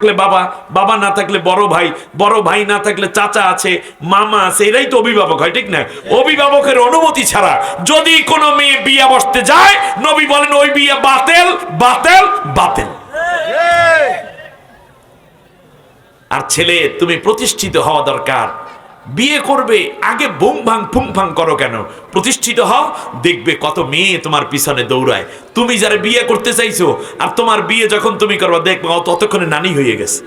থাকলে বাবা বাবা না থাকলে বড় ভাই বড় ভাই না থাকলে চাচা আছে মামা আছে এরাই তো অভিভাবক হয় ঠিক না? অভিভাবকের অনুমতি ছাড়া যদি কোনো মেয়ে বিয়ে বসতে যায় নবী বলেন ওই বিয়ে বাতেল বাতেল বাতেল। আর ছেলে তুমি প্রতিষ্ঠিত হওয়া দরকার। বিয়ে করবে আগে বুম ভাং ফুম ফাং করো কেন? প্রতিষ্ঠিত হও দেখবে কত মেয়ে তোমার পিছনে দৌড়ায়। তুমি যারা বিয়ে করতে চাইছো আর তোমার বিয়ে যখন তুমি করবা দেখবে ততক্ষণে নানি হয়ে গেছে।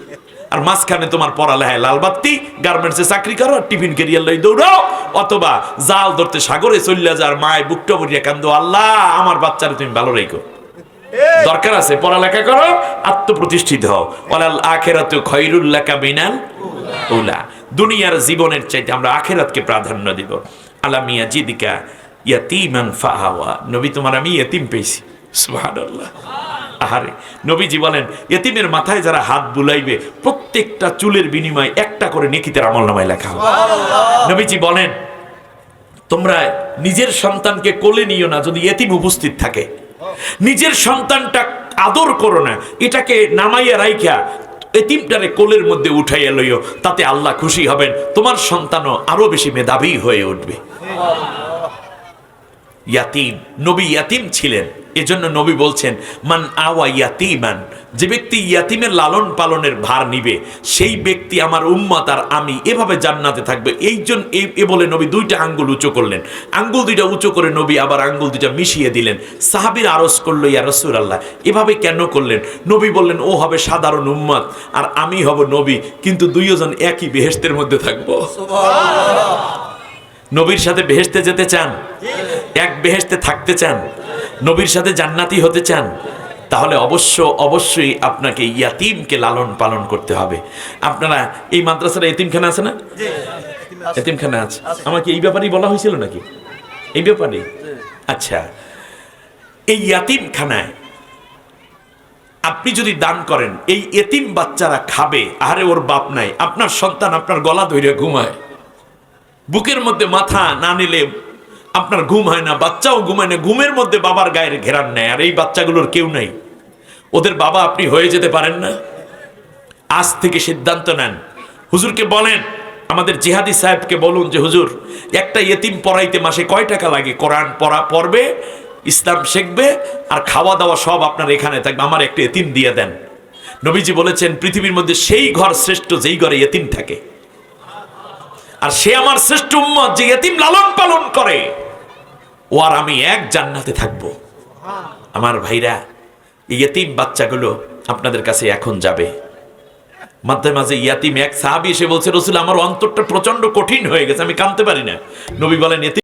আর মাঝখানে তোমার পড়ালেখায় লাল বাত্তি গার্মেন্টসে চাকরি করো আর টিফিন কেরিয়ার লই দৌড়াও। অথবা জাল ধরতে সাগরে চললে যার মায় বুকটা ভরিয়া কান্দো আল্লাহ আমার বাচ্চারা তুমি ভালো রেখো। দরকার আছে পড়ালেখা করো আত্মপ্রতিষ্ঠিত হও। আখেরাতু খৈরুল্লাকা বিনাল উলা দুনিয়ার জীবনের চাইতে আমরা আখেরাতকে প্রাধান্য দিব। আলামিয়া জিদিকা ইয়াতিমান ফাহাওয়া। নবী তোমার আমি ইয়েতিম পেয়েছি। সুবহানাল্লাহ। আহারে নবীজি বলেন এতিমের মাথায় যারা হাত বুলাইবে প্রত্যেকটা চুলের বিনিময়ে একটা করে নেকিতের আমল নামায় লেখা হবে। নবীজি বলেন তোমরা নিজের সন্তানকে কোলে নিও না যদি এতিম উপস্থিত থাকে। নিজের সন্তানটা আদর করো না এটাকে নামাইয়া রাইখা এতিমটারে কোলের মধ্যে উঠাইয়া লইও, তাতে আল্লাহ খুশি হবেন, তোমার সন্তানও আরও বেশি মেধাবী হয়ে উঠবে। ইয়াতিম নবী ইয়াতিম ছিলেন। এজন্য নবী বলছেন মান আওয়া ইয়াতিমান যে ব্যক্তি ইয়াতিমের লালন পালনের ভার নিবে সেই ব্যক্তি আমার উম্মত আর আমি এভাবে জান্নাতে থাকবে। এই জন্য এ বলে নবী দুইটা আঙ্গুল উঁচু করলেন। আঙ্গুল দুইটা উঁচু করে নবী আবার আঙ্গুল দুইটা মিশিয়ে দিলেন। সাহাবীর আরজ করল ইয়া রসুল আল্লাহ এভাবে কেন করলেন? নবী বললেন ও হবে সাধারণ উম্মত আর আমি হব নবী কিন্তু দুইজন একই বেহেস্তের মধ্যে থাকব। নবীর সাথে বেহেস্তে যেতে চান? এক বেহেস্তে থাকতে চান নবীর সাথে জান্নাতি হতে চান তাহলে অবশ্য অবশ্যই আপনাকে ইয়াতিমকে লালন পালন করতে হবে। আপনারা এই মাদ্রাসার এতিমখানা আছে না? এতিমখানা আছে। আমাকে এই ব্যাপারেই বলা হয়েছিল নাকি? এই ব্যাপারে? আচ্ছা। এই ইয়াতিমখানায় আপনি যদি দান করেন এই এতিম বাচ্চারা খাবে আরে ওর বাপ নাই আপনার সন্তান আপনার গলা ধরে ঘুমায়। বুকের মধ্যে মাথা না নিলে আপনার ঘুম হয় না, বাচ্চাও ঘুমায় না, ঘুমের মধ্যে বাবার গায়ের ঘেরান নেয় আর এই বাচ্চাগুলোর কেউ নাই। ওদের বাবা আপনি হয়ে যেতে পারেন না। আজ থেকে সিদ্ধান্ত নেন। হুজুরকে বলেন, আমাদের জিহাদি সাহেবকে বলুন যে, হুজুর, একটা ইয়েতিম পড়াইতে মাসে কয় টাকা লাগে? কোরআন পড়া, পড়বে, ইসলাম শিখবে, আর খাওয়া দাওয়া সব আপনার এখানে থাকবে। আমার একটা এতিম দিয়ে দেন। নবীজি বলেছেন, পৃথিবীর মধ্যে সেই ঘর শ্রেষ্ঠ যেই ঘরে এতিম থাকে। আর সে আমার শ্রেষ্ঠ উম্মত যে এতিম লালন পালন করে। ও আর আমি এক জান্নাতে থাকব। আমার ভাইরা ইয়াতিম বাচ্চাগুলো আপনাদের কাছে এখন যাবে। মাঝে মাঝে ইয়াতিম এক সাহাবি এসে বলছে, রসুল, আমার অন্তরটা প্রচণ্ড কঠিন হয়ে গেছে, আমি কানতে পারি না। নবী বলেন